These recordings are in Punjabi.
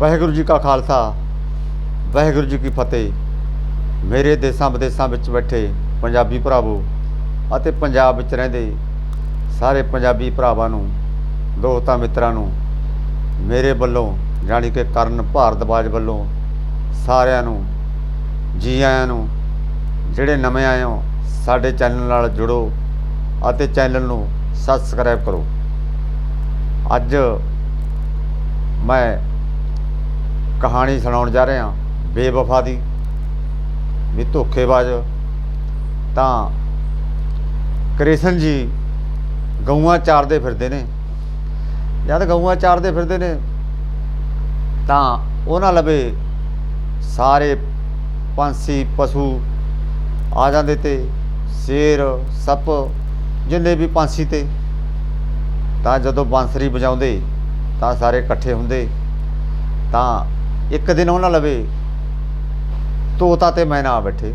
ਵਾਹਿਗੁਰੂ ਜੀ ਕਾ ਖਾਲਸਾ, ਵਾਹਿਗੁਰੂ ਜੀ ਕੀ ਫਤਿਹ। ਮੇਰੇ ਦੇਸਾਂ ਵਿਦੇਸਾਂ ਵਿੱਚ ਬੈਠੇ ਪੰਜਾਬੀ ਭਰਾਵੋ ਅਤੇ ਪੰਜਾਬ ਵਿੱਚ ਰਹਿੰਦੇ ਸਾਰੇ ਪੰਜਾਬੀ ਭਰਾਵਾਂ ਨੂੰ, ਦੋਸਤਾਂ ਮਿੱਤਰਾਂ ਨੂੰ, ਮੇਰੇ ਵੱਲੋਂ ਜਾਣੀ ਕਿ ਕਰਨ ਭਾਰਦਵਾਜ ਵੱਲੋਂ ਸਾਰਿਆਂ ਨੂੰ, ਜੀ ਆਇਆਂ ਨੂੰ, ਜਿਹੜੇ ਨਵੇਂ ਆਏ ਹੋ, ਸਾਡੇ ਚੈਨਲ ਨਾਲ ਜੁੜੋ ਅਤੇ ਚੈਨਲ ਨੂੰ ਸਬਸਕ੍ਰਾਈਬ ਕਰੋ। ਅੱਜ ਮੈਂ ਕਹਾਣੀ ਸੁਣਾਉਣ ਜਾ ਰਿਹਾ ਬੇਵਫਾ ਦੀ। ਵੀ ਧੋਖੇਬਾਜ਼। ਤਾਂ ਕ੍ਰਿਸ਼ਨ ਜੀ ਗਊਆਂ ਚਾਰਦੇ ਫਿਰਦੇ ਨੇ। ਜਦ ਗਊਆਂ ਚਾਰਦੇ ਫਿਰਦੇ ਨੇ, ਤਾਂ ਉਹਨਾਂ ਲਵੇ ਸਾਰੇ ਪੰਛੀ, ਪਸ਼ੂ ਆ ਜਾਂਦੇ ਤੇ ਸ਼ੇਰ, ਸੱਪ, ਜਿੰਨੇ ਵੀ ਪੰਛੀ ਤੇ, ਤਾਂ ਜਦੋਂ ਬਾਂਸਰੀ ਵਜਾਉਂਦੇ, ਤਾਂ ਸਾਰੇ ਇਕੱਠੇ ਹੁੰਦੇ। ਤਾਂ ਇੱਕ ਦਿਨ ਉਹ ਨਾ ਲਵੇ। ਤੋਤਾ ਤੇ ਮੈਨਾ ਆ ਬੈਠੇ।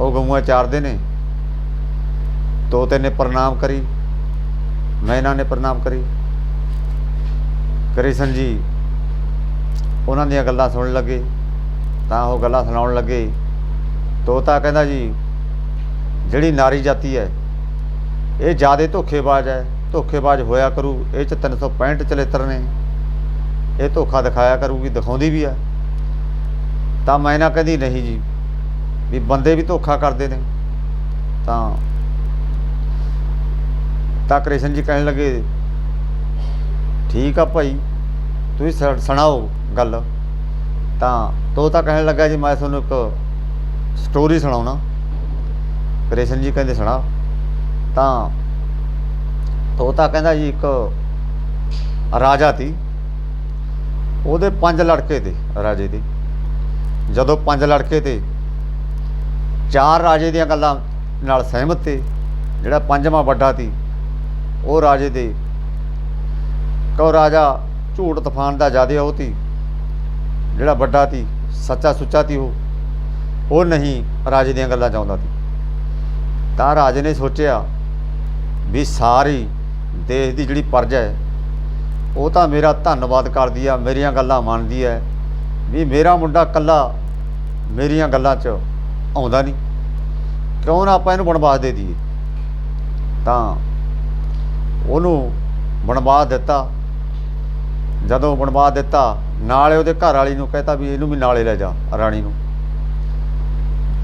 ਉਹ ਗਊਆਂ ਚਾਰਦੇ ਨੇ। ਤੋਤੇ ਨੇ ਪ੍ਰਣਾਮ ਕਰੀ। ਮੈਨਾ ਨੇ ਪ੍ਰਣਾਮ ਕਰੀ। ਕ੍ਰਿਸ਼ਨ ਜੀ, ਉਹਨਾਂ ਦੀਆਂ ਗੱਲਾਂ ਸੁਣਨ ਲੱਗੇ। ਤਾਂ ਉਹ ਗੱਲਾਂ ਸੁਣਾਉਣ ਲੱਗੇ। ਤੋਤਾ ਕਹਿੰਦਾ ਜੀ, ਜਿਹੜੀ ਨਾਰੀ ਜਾਤੀ ਹੈ, ਇਹ ਜਿਆਦੇ ਧੋਖੇਬਾਜ਼ ਹੈ। ਧੋਖੇਬਾਜ਼ ਹੋਇਆ ਕਰੂ। ਇਹ ਚ 365 ਚਲਿੱਤਰ ਨੇ। ਇਹ ਧੋਖਾ ਦਿਖਾਇਆ ਕਰੂਗੀ, ਦਿਖਾਉਂਦੀ ਵੀ ਹੈ ਤਾਂ ਮੈਂ ਨਾ ਕਹਿੰਦੀ, ਨਹੀਂ ਜੀ, ਵੀ ਬੰਦੇ ਵੀ ਧੋਖਾ ਕਰਦੇ ਨੇ। ਤਾਂ ਤਾਂ ਕ੍ਰਿਸ਼ਨ ਜੀ ਕਹਿਣ ਲੱਗੇ, ਠੀਕ ਆ ਭਾਈ, ਤੁਸੀਂ ਸ- ਸੁਣਾਓ ਗੱਲ। ਤਾਂ ਤੋਤਾ ਕਹਿਣ ਲੱਗਾ ਜੀ, ਮੈਂ ਤੁਹਾਨੂੰ ਇੱਕ ਸਟੋਰੀ ਸੁਣਾਉਣਾ। ਕ੍ਰਿਸ਼ਨ ਜੀ ਕਹਿੰਦੇ, ਸੁਣਾ। ਤਾਂ ਤੋਤਾ ਕਹਿੰਦਾ ਜੀ, ਇੱਕ ਰਾਜਾ ਸੀ। ਉਹਦੇ ਪੰਜ ਲੜਕੇ ਤੇ ਰਾਜੇ ਦੇ। ਜਦੋਂ ਪੰਜ ਲੜਕੇ ਤੇ ਚਾਰ ਰਾਜੇ ਦੀਆਂ ਗੱਲਾਂ ਨਾਲ ਸਹਿਮਤ ਤੇ ਜਿਹੜਾ ਪੰਜਵਾਂ ਵੱਡਾ ਸੀ, ਉਹ ਰਾਜੇ ਦੇ ਕਹੋ ਰਾਜਾ ਝੂਠ ਤੂਫਾਨ ਦਾ ਜਿਆਦੇ ਉਹ ਤੀ ਜਿਹੜਾ ਵੱਡਾ ਤੀ ਸੱਚਾ ਸੁੱਚਾ ਤੀ ਉਹ ਉਹ ਨਹੀਂ ਰਾਜੇ ਦੀਆਂ ਗੱਲਾਂ ਚਾਹੁੰਦਾ ਸੀ। ਤਾਂ ਰਾਜੇ ਨੇ ਸੋਚਿਆ ਵੀ ਸਾਰੀ ਦੇਸ਼ ਦੀ ਜਿਹੜੀ ਪਰਜਾ ਹੈ ਉਹ ਤਾਂ ਮੇਰਾ ਧੰਨਵਾਦ ਕਰਦੀ ਆ, ਮੇਰੀਆਂ ਗੱਲਾਂ ਮੰਨਦੀ ਹੈ ਵੀ ਮੇਰਾ ਮੁੰਡਾ ਕੱਲਾ ਮੇਰੀਆਂ ਗੱਲਾਂ 'ਚ ਆਉਂਦਾ ਨਹੀਂ। ਕਿਉਂ ਨਾ ਆਪਾਂ ਇਹਨੂੰ ਬਣਵਾਸ ਦੇ ਦਈਏ? ਤਾਂ ਉਹਨੂੰ ਬਣਵਾ ਦਿੱਤਾ। ਜਦੋਂ ਬਣਵਾ ਦਿੱਤਾ, ਨਾਲੇ ਉਹਦੇ ਘਰ ਵਾਲੀ ਨੂੰ ਕਹਤਾ ਵੀ ਇਹਨੂੰ ਵੀ ਨਾਲੇ ਲੈ ਜਾ, ਰਾਣੀ ਨੂੰ।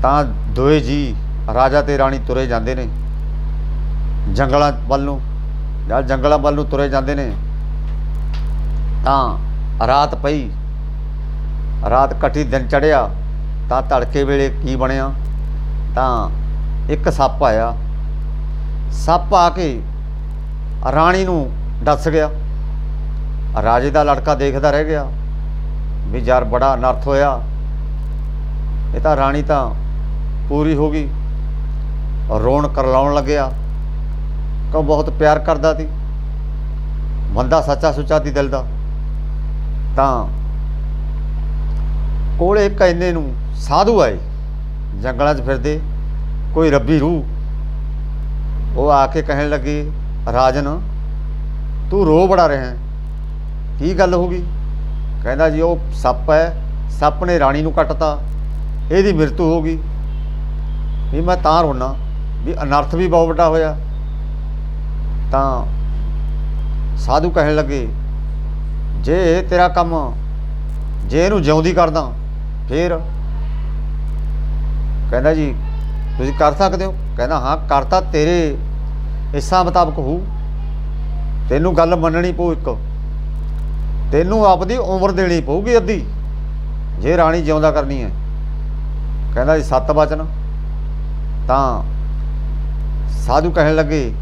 ਤਾਂ ਦੋਏ ਜੀ ਰਾਜਾ ਤੇ ਰਾਣੀ ਤੁਰੇ ਜਾਂਦੇ ਨੇ। ਜੰਗਲਾਂ ਵੱਲ ਨੂੰ, ਜਾਂ ਜੰਗਲਾਂ ਵੱਲ ਨੂੰ ਤੁਰੇ ਜਾਂਦੇ ਨੇ। ਤਾਂ ਰਾਤ ਪਈ। ਰਾਤ ਕੱਟੀ ਦਿਨ ਚੜਿਆ ਤਾਂ ਤੜਕੇ ਵੇਲੇ ਕੀ ਬਣਿਆ? ਤਾਂ ਇੱਕ ਸੱਪ ਆਇਆ। ਸੱਪ ਆ ਕੇ ਰਾਣੀ ਨੂੰ ਦੱਸ ਗਿਆ। ਰਾਜੇ ਦਾ ਲੜਕਾ ਦੇਖਦਾ ਰਹਿ ਗਿਆ। ਵੀ ਯਾਰ ਬੜਾ ਅਨਰਥ ਹੋਇਆ। ਇਹ ਤਾਂ ਰਾਣੀ ਤਾਂ ਪੂਰੀ ਹੋ ਗਈ। ਰੋਣ ਕਰਲਾਉਣ ਲੱਗਿਆ। ਕੋ ਬਹੁਤ ਪਿਆਰ ਕਰਦਾ ਸੀ। ਬੰਦਾ ਸੱਚਾ ਸੁੱਚਾ ਸੀ ਦਿਲ ਦਾ। ਤਾਂ ਕੋਲੇ ਇੱਕ ਇੰਨੇ ਨੂੰ ਸਾਧੂ ਆਏ, ਜੰਗਲਾਂ 'ਚ ਫਿਰਦੇ, ਕੋਈ ਰੱਬੀ ਰੂਹ। ਉਹ ਆ ਕੇ ਕਹਿਣ ਲੱਗੇ, ਰਾਜਨ, ਤੂੰ ਰੋ ਬੜਾ ਰਿਹਾ ਕੀ ਗੱਲ ਹੋ ਗਈ? ਕਹਿੰਦਾ ਜੀ, ਉਹ ਸੱਪ ਹੈ, ਸੱਪ ਨੇ ਰਾਣੀ ਨੂੰ ਕੱਟਤਾ, ਇਹਦੀ ਮ੍ਰਿਤੂ ਹੋ ਗਈ। ਵੀ ਮੈਂ ਤਾਂ ਰੋਣਾ ਵੀ ਅਨਰਥ ਵੀ ਬਹੁਤ ਵੱਡਾ ਹੋਇਆ। ਤਾਂ ਸਾਧੂ ਕਹਿਣ ਲੱਗੇ ਜੇ ਇਹ ਤੇਰਾ ਕੰਮ ਜੇ ਇਹਨੂੰ ਜਿਉਂਦੀ ਕਰਦਾ, ਫੇਰ ਕਹਿੰਦਾ ਜੀ, ਤੁਸੀਂ ਕਰ ਸਕਦੇ ਹੋ। ਕਹਿੰਦਾ, ਹਾਂ, ਕਰਤਾ ਤੇਰੇ ਹਿੱਸਾ ਮੁਤਾਬਕ ਹੋਊ। ਤੈਨੂੰ ਗੱਲ ਮੰਨਣੀ ਪਊ ਇੱਕ। ਤੈਨੂੰ ਆਪਦੀ ਉਮਰ ਦੇਣੀ ਪਊਗੀ ਅੱਧੀ। ਜੇ ਰਾਣੀ ਜਿਉਂਦਾ ਕਰਨੀ ਹੈ। ਕਹਿੰਦਾ ਜੀ, ਸੱਤ ਬਚਨ। ਤਾਂ ਸਾਧੂ ਕਹਿਣ ਲੱਗੇ,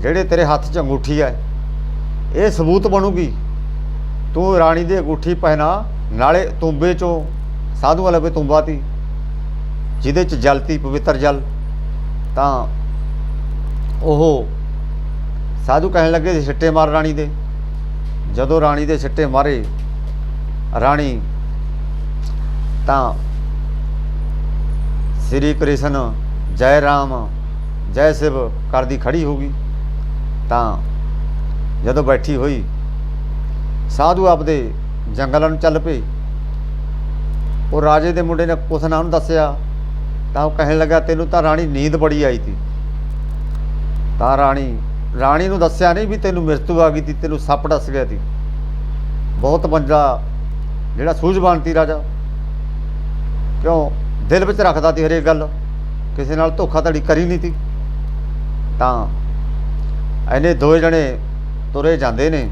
ਜਿਹੜੇ ਤੇਰੇ ਹੱਥ 'ਚ ਅੰਗੂਠੀ ਹੈ, ਇਹ ਸਬੂਤ ਬਣੂਗੀ। ਤੂੰ ਰਾਣੀ ਦੀ ਅੰਗੂਠੀ ਪਹਿਨਾ, ਨਾਲੇ ਤੁੰਬੇ 'ਚੋਂ ਸਾਧੂ ਵਾਲੇ ਵੀ ਤੁੰਬਾ ਤੀ, ਜਿਹਦੇ 'ਚ ਜਲ ਤੀ, ਪਵਿੱਤਰ ਜਲ। ਤਾਂ ਉਹ ਸਾਧੂ ਕਹਿਣ ਲੱਗੇ ਸੀ, ਛਿੱਟੇ ਮਾਰ ਰਾਣੀ ਦੇ। ਜਦੋਂ ਰਾਣੀ ਦੇ ਛਿੱਟੇ ਮਾਰੇ ਰਾਣੀ, ਤਾਂ ਸ੍ਰੀ ਕ੍ਰਿਸ਼ਨ ਜੈ ਰਾਮ, ਜੈ ਸ਼ਿਵ ਕਰਦੀ ਖੜੀ ਹੋ ਗਈ। ਤਾਂ ਜਦੋਂ ਬੈਠੀ ਹੋਈ ਸਾਧੂ ਆਪਦੇ ਜੰਗਲਾਂ ਨੂੰ ਚੱਲ ਪਏ। ਉਹ ਰਾਜੇ ਦੇ ਮੁੰਡੇ ਨੇ ਕੁਛ ਨਾ ਉਹਨੂੰ ਦੱਸਿਆ, ਤਾਂ ਉਹ ਕਹਿਣ ਲੱਗਾ, ਤੈਨੂੰ ਤਾਂ ਰਾਣੀ ਨੀਂਦ ਬੜੀ ਆਈ ਸੀ। ਤਾਂ ਰਾਣੀ ਰਾਣੀ ਨੂੰ ਦੱਸਿਆ ਨਹੀਂ ਵੀ ਤੈਨੂੰ ਮ੍ਰਿਤੂ ਆ ਗਈ ਤੀ ਤੈਨੂੰ ਸੱਪ ਡਸ ਗਿਆ ਸੀ। ਬਹੁਤ ਬੰਦਾ ਜਿਹੜਾ ਸੂਝਵਾਨ ਸੀ ਰਾਜਾ। ਕਿਉਂ? ਦਿਲ ਵਿੱਚ ਰੱਖਦਾ ਸੀ ਹਰੇਕ ਗੱਲ। ਕਿਸੇ ਨਾਲ ਧੋਖਾਧੜੀ ਕਰੀ ਨਹੀਂ ਤੀ ਤਾਂ ਇਹਨੇ ਦੋ ਜਣੇ ਤੁਰੇ ਜਾਂਦੇ ਨੇ।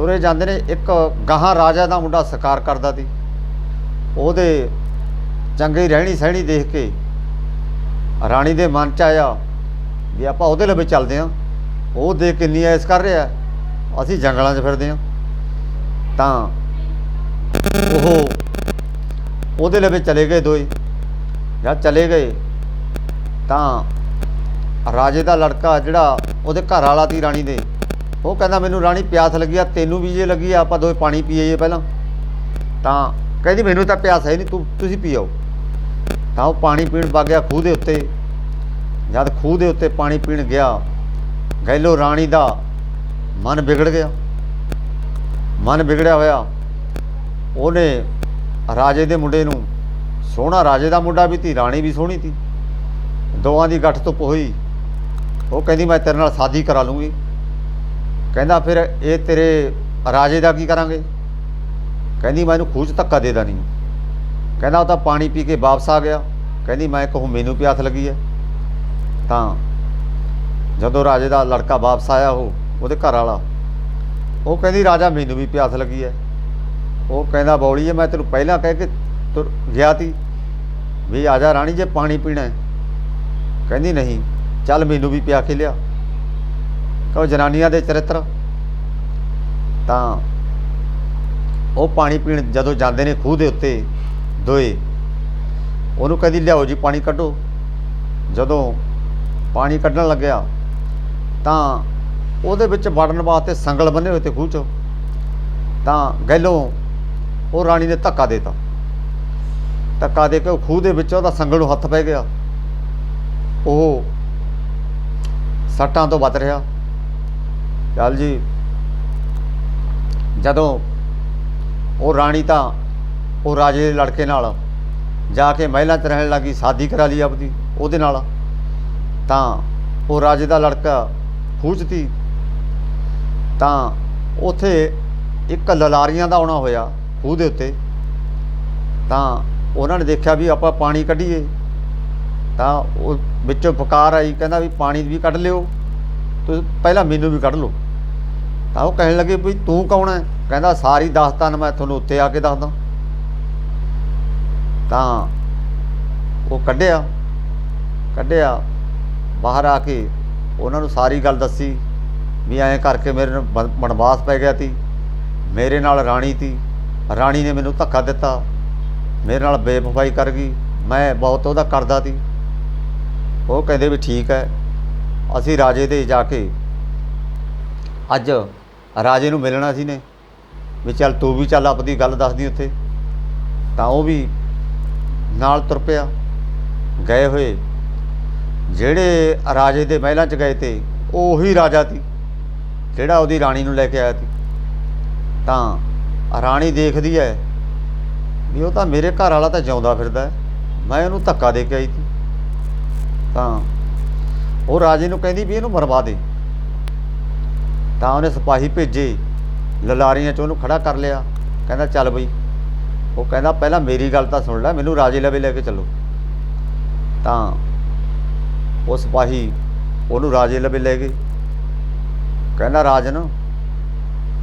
ਤੁਰੇ ਜਾਂਦੇ ਨੇ, ਇੱਕ ਗਾਹਾਂ ਰਾਜਾ ਦਾ ਮੁੰਡਾ ਸ਼ਿਕਾਰ ਕਰਦਾ ਸੀ। ਉਹਦੇ ਚੰਗੀ ਰਹਿਣੀ ਸਹਿਣੀ ਦੇਖ ਕੇ ਰਾਣੀ ਦੇ ਮਨ ਚ ਆਇਆ ਵੀ ਆਪਾਂ ਉਹਦੇ ਲਵੇ ਚੱਲਦੇ ਆਂ ਉਹ ਦੇਖ ਕਿੰਨੀ ਐਸ ਕਰ ਰਿਹਾ, ਅਸੀਂ ਜੰਗਲਾਂ 'ਚ ਫਿਰਦੇ ਆਂ ਤਾਂ ਉਹ ਉਹਦੇ ਲਵੇ ਚਲੇ ਗਏ ਦੋਏ। ਜਦ ਚਲੇ ਗਏ, ਤਾਂ ਰਾਜੇ ਦਾ ਲੜਕਾ ਜਿਹੜਾ ਉਹਦੇ ਘਰ ਵਾਲਾ ਸੀ ਰਾਣੀ ਦੇ ਉਹ ਕਹਿੰਦਾ, ਮੈਨੂੰ ਰਾਣੀ ਪਿਆਸ ਲੱਗੀ ਆ, ਤੈਨੂੰ ਵੀ ਜੇ ਲੱਗੀ ਆ, ਆਪਾਂ ਦੋਵੇਂ ਪਾਣੀ ਪੀਈਏ ਪਹਿਲਾਂ। ਤਾਂ ਕਹਿੰਦੀ, ਮੈਨੂੰ ਤਾਂ ਪਿਆਸ ਹੈ ਨਹੀਂ, ਤੂੰ, ਤੁਸੀਂ ਪੀਓ। ਤਾਂ ਉਹ ਪਾਣੀ ਪੀਣ ਵਗ ਗਿਆ ਖੂਹ ਦੇ ਉੱਤੇ। ਜਦ ਖੂਹ ਦੇ ਉੱਤੇ ਪਾਣੀ ਪੀਣ ਗਿਆ ਗੈਲੋ ਰਾਣੀ ਦਾ ਮਨ ਵਿਗੜ ਗਿਆ। ਮਨ ਵਿਗੜਿਆ ਹੋਇਆ। ਉਹਨੇ ਰਾਜੇ ਦੇ ਮੁੰਡੇ ਨੂੰ, ਸੋਹਣਾ ਰਾਜੇ ਦਾ ਮੁੰਡਾ ਵੀ ਤੀ ਰਾਣੀ ਵੀ ਸੋਹਣੀ ਤੀ ਦੋਵਾਂ ਦੀ ਗੱਠ ਧੁੱਪ ਹੋਈ। ਉਹ ਕਹਿੰਦੀ, ਮੈਂ ਤੇਰੇ ਨਾਲ ਸ਼ਾਦੀ ਕਰਾ ਲੂੰਗੀ। ਕਹਿੰਦਾ ਫਿਰ ਇਹ ਤੇਰੇ ਰਾਜੇ ਦਾ ਕੀ ਕਰਾਂਗੇ? ਕਹਿੰਦੀ ਮੈਂ ਇਹਨੂੰ ਖੂਹ 'ਚ ਧੱਕਾ ਦੇ ਨਹੀਂ ਕਹਿੰਦਾ ਉਹ ਤਾਂ ਪਾਣੀ ਪੀ ਕੇ ਵਾਪਸ ਆ ਗਿਆ। ਕਹਿੰਦੀ ਮੈਂ ਕਹੂੰ ਮੈਨੂੰ ਪਿਆਸ ਲੱਗੀ ਹੈ। ਤਾਂ ਜਦੋਂ ਰਾਜੇ ਦਾ ਲੜਕਾ ਵਾਪਸ ਆਇਆ ਉਹ, ਉਹਦੇ ਘਰ ਵਾਲਾ, ਉਹ ਕਹਿੰਦੀ, ਰਾਜਾ, ਮੈਨੂੰ ਵੀ ਪਿਆਸ ਲੱਗੀ ਹੈ। ਉਹ ਕਹਿੰਦਾ ਬੌਲੀਏ ਮੈਂ ਤੈਨੂੰ ਪਹਿਲਾਂ ਕਹਿ ਕੇ ਤੁਰ ਗਿਆ ਤੀ ਵੀ ਆਜਾ ਰਾਣੀ, ਜੇ ਪਾਣੀ ਪੀਣਾ ਹੈ। ਕਹਿੰਦੀ, ਨਹੀਂ, ਚੱਲ ਮੈਨੂੰ ਵੀ ਪਿਆ ਕੇ ਲਿਆ। ਕਹੋ ਜਨਾਨੀਆਂ ਦੇ ਚਰਿੱਤਰ। ਤਾਂ ਉਹ ਪਾਣੀ ਪੀਣ ਜਦੋਂ ਜਾਂਦੇ ਨੇ ਖੂਹ ਦੇ ਉੱਤੇ ਦੋਏ, ਉਹਨੂੰ ਕਹਿੰਦੀ, ਲਿਆਓ ਜੀ ਪਾਣੀ ਕੱਢੋ। ਜਦੋਂ ਪਾਣੀ ਕੱਢਣ ਲੱਗਿਆ, ਤਾਂ ਉਹਦੇ ਵਿੱਚ ਵੜਨ ਵਾਸਤੇ ਸੰਗਲ ਬੰਨੇ ਹੋਏ ਤੇ ਖੂਹ 'ਚ। ਤਾਂ ਗੈਲੋਂ ਉਹ ਰਾਣੀ ਨੇ ਧੱਕਾ ਦੇਤਾ। ਧੱਕਾ ਦੇ ਕੇ ਉਹ ਖੂਹ ਦੇ ਵਿੱਚ ਉਹਦਾ ਸੰਗਲ ਨੂੰ ਹੱਥ ਪੈ ਗਿਆ। ਉਹ ਸੱਟਾਂ ਤੋਂ ਬਚ ਰਿਹਾ। ਚੱਲ ਜੀ। ਜਦੋਂ ਉਹ ਰਾਣੀ ਤਾਂ ਉਹ ਰਾਜੇ ਦੇ ਲੜਕੇ ਨਾਲ ਜਾ ਕੇ ਮਹਿਲਾਂ 'ਚ ਰਹਿਣ ਲੱਗੀ, ਸ਼ਾਦੀ ਕਰਾ ਲਈ ਆਪਦੀ, ਉਹਦੇ ਨਾਲ ਤਾਂ ਉਹ ਰਾਜੇ ਦਾ ਲੜਕਾ ਖੂਜਤੀ ਤਾਂ ਉਥੇ ਇੱਕ ਲਲਾਰੀਆਂ ਦਾ ਆਉਣਾ ਹੋਇਆ ਖੂਹ ਦੇ ਉੱਤੇ। ਤਾਂ ਉਹਨਾਂ ਨੇ ਦੇਖਿਆ ਵੀ ਆਪਾਂ ਪਾਣੀ ਕੱਢੀਏ। ਤਾਂ ਉਹ ਵਿੱਚੋਂ ਪੁਕਾਰ ਆਈ, ਕਹਿੰਦਾ ਵੀ ਪਾਣੀ ਵੀ ਕੱਢ ਲਿਓ। ਤੁਸੀਂ ਪਹਿਲਾਂ ਮੈਨੂੰ ਵੀ ਕੱਢ ਲਓ। ਤਾਂ ਉਹ ਕਹਿਣ ਲੱਗੇ ਵੀ ਤੂੰ ਕੌਣ ਹੈ ਕਹਿੰਦਾ ਸਾਰੀ ਦਾਸਤਾਨ ਮੈਂ ਤੁਹਾਨੂੰ ਉੱਤੇ ਆ ਕੇ ਦੱਸਦਾ। ਤਾਂ ਉਹ ਕੱਢਿਆ। ਕੱਢਿਆ। ਬਾਹਰ ਆ ਕੇ ਉਹਨਾਂ ਨੂੰ ਸਾਰੀ ਗੱਲ ਦੱਸੀ ਵੀ ਐਂ ਕਰਕੇ ਮੇਰੇ ਨੂੰ ਬਨ- ਪੈ ਗਿਆ ਸੀ ਮੇਰੇ ਨਾਲ ਰਾਣੀ ਤੀ। ਰਾਣੀ ਨੇ ਮੈਨੂੰ ਧੱਕਾ ਦਿੱਤਾ। ਮੇਰੇ ਨਾਲ ਬੇਵਫਾਈ ਕਰ ਗਈ। ਮੈਂ ਬਹੁਤ ਉਹਦਾ ਕਰਦਾ ਸੀ ਉਹ ਕਹਿੰਦੇ ਵੀ ਠੀਕ ਹੈ ਅਸੀਂ ਰਾਜੇ ਦੇ ਜਾ ਕੇ ਅੱਜ ਰਾਜੇ ਨੂੰ ਮਿਲਣਾ ਸੀ ਨੇ, ਵੀ ਚੱਲ ਤੂੰ ਵੀ ਚੱਲ ਆਪਦੀ ਗੱਲ ਦੱਸਦੀ ਉੱਥੇ। ਤਾਂ ਉਹ ਵੀ ਨਾਲ ਤੁਰ ਪਿਆ। ਗਏ ਹੋਏ। ਜਿਹੜੇ ਰਾਜੇ ਦੇ ਮਹਿਲਾਂ 'ਚ ਗਏ ਤੇ ਉਹ ਉਹੀ ਰਾਜਾ ਸੀ, ਜਿਹੜਾ ਉਹਦੀ ਰਾਣੀ ਨੂੰ ਲੈ ਕੇ ਆਇਆ ਸੀ। ਤਾਂ ਰਾਣੀ ਦੇਖਦੀ ਹੈ ਵੀ ਉਹ ਤਾਂ ਮੇਰੇ ਘਰ ਵਾਲਾ ਤਾਂ ਜਿਉਂਦਾ ਫਿਰਦਾ ਮੈਂ ਉਹਨੂੰ ਧੱਕਾ ਦੇ ਕੇ ਆਈ ਸੀ। ਤਾਂ ਉਹ ਰਾਜੇ ਨੂੰ ਕਹਿੰਦੀ ਵੀ ਇਹਨੂੰ ਮਰਵਾ ਦੇ। ਤਾਂ ਉਹਨੇ ਸਿਪਾਹੀ ਭੇਜੇ, ਲਲਾਰੀਆਂ 'ਚ ਉਹਨੂੰ ਖੜਾ ਕਰ ਲਿਆ। ਕਹਿੰਦਾ, ਚੱਲ ਬਈ। ਉਹ ਕਹਿੰਦਾ, ਪਹਿਲਾਂ ਮੇਰੀ ਗੱਲ ਤਾਂ ਸੁਣ ਲੈ, ਮੈਨੂੰ ਰਾਜੇ ਲਵੇ ਲੈ ਕੇ ਚੱਲੋ। ਤਾਂ ਉਹ ਸਿਪਾਹੀ ਉਹਨੂੰ ਰਾਜੇ ਲਵੇ ਲੈ ਗਏ। ਕਹਿੰਦਾ, ਰਾਜਨ,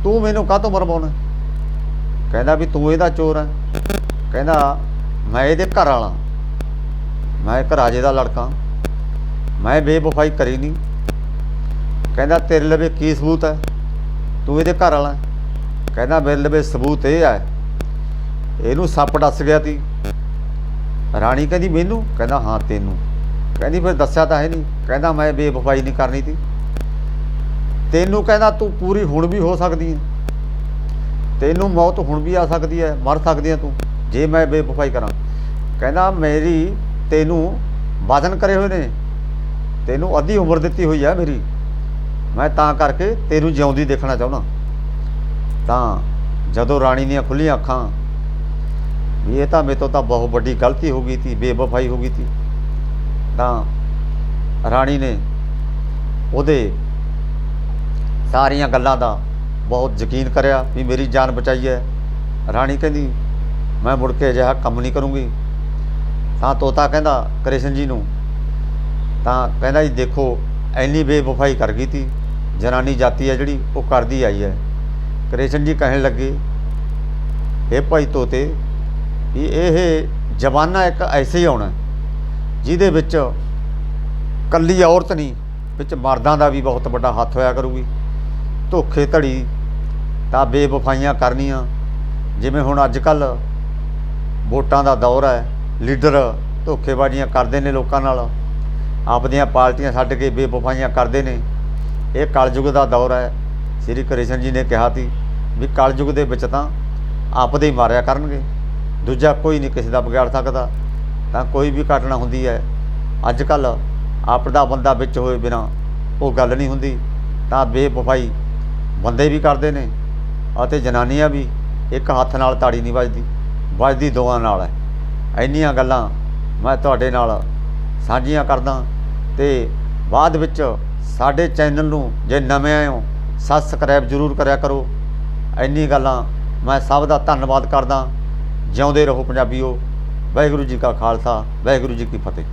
ਤੂੰ ਮੈਨੂੰ ਕਾਹਤੋਂ ਮਰਵਾਉਣਾ? ਕਹਿੰਦਾ, ਵੀ ਤੂੰ ਇਹਦਾ ਚੋਰ ਹੈ ਕਹਿੰਦਾ, ਮੈਂ ਇਹਦੇ ਘਰ ਵਾਲਾ। ਮੈਂ ਇੱਕ ਰਾਜੇ ਦਾ ਲੜਕਾ। ਮੈਂ ਬੇਵਫਾਈ ਕਰੀ ਨਹੀਂ। ਕਹਿੰਦਾ, ਤੇਰੇ ਲਵੇ ਕੀ ਸਬੂਤ ਹੈ? ਤੂੰ ਇਹਦੇ ਘਰ ਵਾਲਾ ਕਹਿੰਦਾ, ਮੇਰੇ ਲਵੇ ਸਬੂਤ ਇਹ ਹੈ। ਇਹਨੂੰ ਸੱਪ ਡੱਸ ਗਿਆ ਤੀ। ਰਾਣੀ ਕਹਿੰਦੀ, ਮੈਨੂੰ? ਕਹਿੰਦਾ, ਹਾਂ, ਤੈਨੂੰ। ਕਹਿੰਦੀ, ਫਿਰ ਦੱਸਿਆ ਤਾਂ ਹੈ ਨਹੀਂ। ਕਹਿੰਦਾ, ਮੈਂ ਬੇਵਫਾਈ ਨਹੀਂ ਕਰਨੀ ਤੀ। ਤੈਨੂੰ ਕਹਿੰਦਾ, ਤੂੰ ਪੂਰੀ ਹੁਣ ਵੀ ਹੋ ਸਕਦੀ ਹੈ। ਤੈਨੂੰ ਮੌਤ ਹੁਣ ਵੀ ਆ ਸਕਦੀ ਹੈ। ਮਰ ਸਕਦੀ ਹੈ ਤੂੰ। ਜੇ ਮੈਂ ਬੇਵਫਾਈ ਕਰਾਂ। ਕਹਿੰਦਾ, ਮੇਰੀ ਤੈਨੂੰ ਵਜ਼ਨ ਕਰੇ ਹੋਏ ਨੇ। ਤੈਨੂੰ ਅੱਧੀ ਉਮਰ ਦਿੱਤੀ ਹੋਈ ਹੈ ਮੇਰੀ। ਮੈਂ ਤਾਂ ਕਰਕੇ ਤੈਨੂੰ ਜਿਉਂਦੀ ਦੇਖਣਾ ਚਾਹੁੰਦਾ। ਤਾਂ ਜਦੋਂ ਰਾਣੀ ਦੀਆਂ ਖੁੱਲੀਆਂ ਅੱਖਾਂ, ਵੀ ਇਹ ਤਾਂ ਮੇਰੇ ਤੋਂ ਤਾਂ ਬਹੁਤ ਵੱਡੀ ਗਲਤੀ ਹੋ ਗਈ ਸੀ ਬੇਵਫਾਈ ਹੋ ਗਈ ਸੀ ਤਾਂ ਰਾਣੀ ਨੇ ਉਹਦੇ ਸਾਰੀਆਂ ਗੱਲਾਂ ਦਾ ਬਹੁਤ ਯਕੀਨ ਕਰਿਆ ਵੀ ਮੇਰੀ ਜਾਨ ਬਚਾਈ ਹੈ। ਰਾਣੀ ਕਹਿੰਦੀ, ਮੈਂ ਮੁੜ ਕੇ ਅਜਿਹਾ ਕੰਮ ਨਹੀਂ ਕਰੂੰਗੀ। ਤਾਂ ਤੋਤਾ ਕਹਿੰਦਾ ਕ੍ਰਿਸ਼ਨ ਜੀ ਨੂੰ ਤਾਂ ਕਹਿੰਦਾ ਜੀ, ਦੇਖੋ ਐਨੀ ਬੇਵਫਾਈ ਕਰ ਗਈ ਤੀ। ਜਨਾਨੀ ਜਾਤੀ ਹੈ ਜਿਹੜੀ, ਉਹ ਕਰਦੀ ਆਈ ਹੈ। ਕ੍ਰਿਸ਼ਨ ਜੀ ਕਹਿਣ ਲੱਗੇ ਇਹ ਭਾਈ ਤੋਤੇ, ਵੀ ਇਹ ਜਵਾਨਾ ਇੱਕ ਐਸੇ ਹੀ ਆਉਣਾ ਜਿਹਦੇ ਵਿੱਚ ਕੱਲੀ ਔਰਤ ਨਹੀਂ, ਵਿੱਚ ਮਰਦਾਂ ਦਾ ਵੀ ਬਹੁਤ ਵੱਡਾ ਹੱਥ ਹੋਇਆ ਕਰੂਗੀ। ਧੋਖੇ ਧੜੀ ਤਾਂ ਬੇਵਫਾਈਆਂ ਕਰਨੀਆਂ। ਜਿਵੇਂ ਹੁਣ ਅੱਜ ਕੱਲ ਵੋਟਾਂ ਦਾ ਦੌਰ ਹੈ, ਲੀਡਰ ਧੋਖੇਬਾਜ਼ੀਆਂ ਕਰਦੇ ਨੇ ਲੋਕਾਂ ਨਾਲ। ਆਪਦੀਆਂ ਪਾਰਟੀਆਂ ਛੱਡ ਕੇ ਬੇਵਫਾਈਆਂ ਕਰਦੇ ਨੇ। ਇਹ ਕਲਯੁਗ ਦਾ ਦੌਰ ਹੈ। ਸ੍ਰੀ ਕ੍ਰਿਸ਼ਨ ਜੀ ਨੇ ਕਿਹਾ ਸੀ ਵੀ ਕਲਯੁਗ ਦੇ ਵਿੱਚ ਤਾਂ ਆਪਦੇ ਹੀ ਮਾਰਿਆ ਕਰਨਗੇ। ਦੂਜਾ ਕੋਈ ਨਹੀਂ ਕਿਸੇ ਦਾ ਵਿਗਾੜ ਸਕਦਾ। ਤਾਂ ਕੋਈ ਵੀ ਘਟਨਾ ਹੁੰਦੀ ਹੈ। ਅੱਜ ਕੱਲ ਆਪਦਾ ਬੰਦਾ ਵਿੱਚ ਹੋਏ ਬਿਨਾ ਉਹ ਗੱਲ ਨਹੀਂ ਹੁੰਦੀ। ਤਾਂ ਬੇਵਫਾਈ ਬੰਦੇ ਵੀ ਕਰਦੇ ਨੇ ਅਤੇ ਜਨਾਨੀਆਂ ਵੀ ਇੱਕ ਹੱਥ ਨਾਲ ਤਾੜੀ ਨਹੀਂ ਵੱਜਦੀ। ਵੱਜਦੀ ਦੋਵਾਂ ਨਾਲ। ਹੈ ਇੰਨੀਆਂ ਗੱਲਾਂ ਮੈਂ ਤੁਹਾਡੇ ਨਾਲ ਸਾਂਝੀਆਂ ਕਰਦਾ ਤੇ ਬਾਅਦ ਵਿੱਚ ਸਾਡੇ ਚੈਨਲ ਨੂੰ ਜੇ ਨਵੇਂ ਆਏ ਹੋ, ਸਬਸਕ੍ਰਾਈਬ ਜ਼ਰੂਰ ਕਰਿਆ ਕਰੋ। ਇੰਨੀ ਗੱਲਾਂ ਮੈਂ ਸਭ ਦਾ ਧੰਨਵਾਦ ਕਰਦਾ। ਜਿਉਂਦੇ ਰਹੋ ਪੰਜਾਬੀਓ, ਵਾਹਿਗੁਰੂ ਜੀ ਕਾ ਖਾਲਸਾ, ਵਾਹਿਗੁਰੂ ਜੀ ਕੀ ਫਤਿਹ।